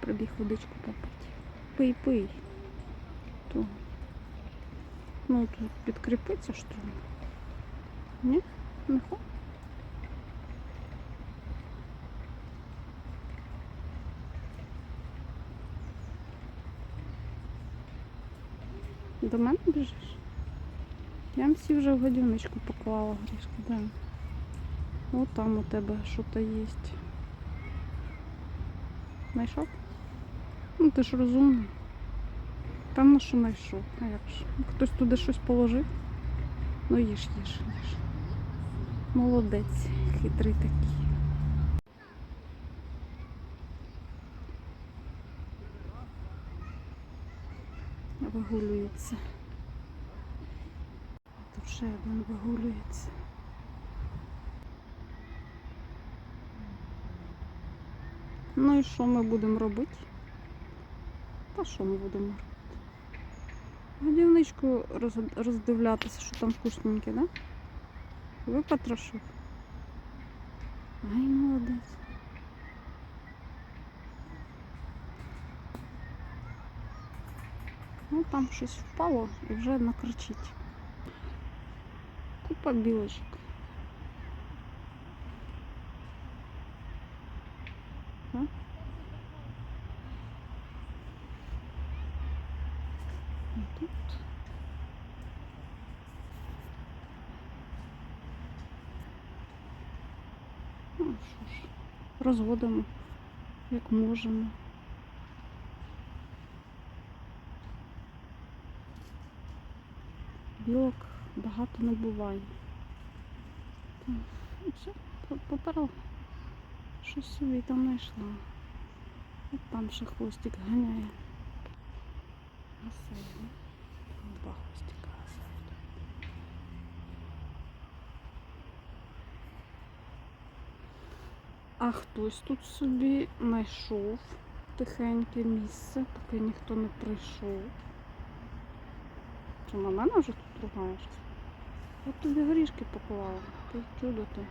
побіг водичку попити. Пий, пий. То. Ну, тут підкріпиться, що ли? Ні? Не хоче? До мене біжиш? Я всі вже в годівничку поклала, Грішка, да. О, там у тебе що-то є. Знайшов? Ну, ти ж розумний. Певно, що знайшов. А як ж? Хтось туди щось положив? Ну їж, їж, їж. Молодець, хитрий такий. Вигулюється. Тут ще один вигулюється. Ну і що ми будемо робити? Та що ми будемо робити? Годівничку роз- роздивлятися, що там вкусненьке, да? Випотрошив. Ай, молодець. Ну там щось впало і вже накричить. Купа білочок. Ну що ж, розводимо як можемо. Білок багато не буває. Все, по- поперла. Щось собі там знайшла. От там ще хвостик ганяє. Гасає. ну. Два хвостика гасають. А хтось тут собі знайшов тихеньке місце, поки ніхто не прийшов. Чи на мене вже тут ругаєшся? Я тобі горішки поклала. Ти чудо ти.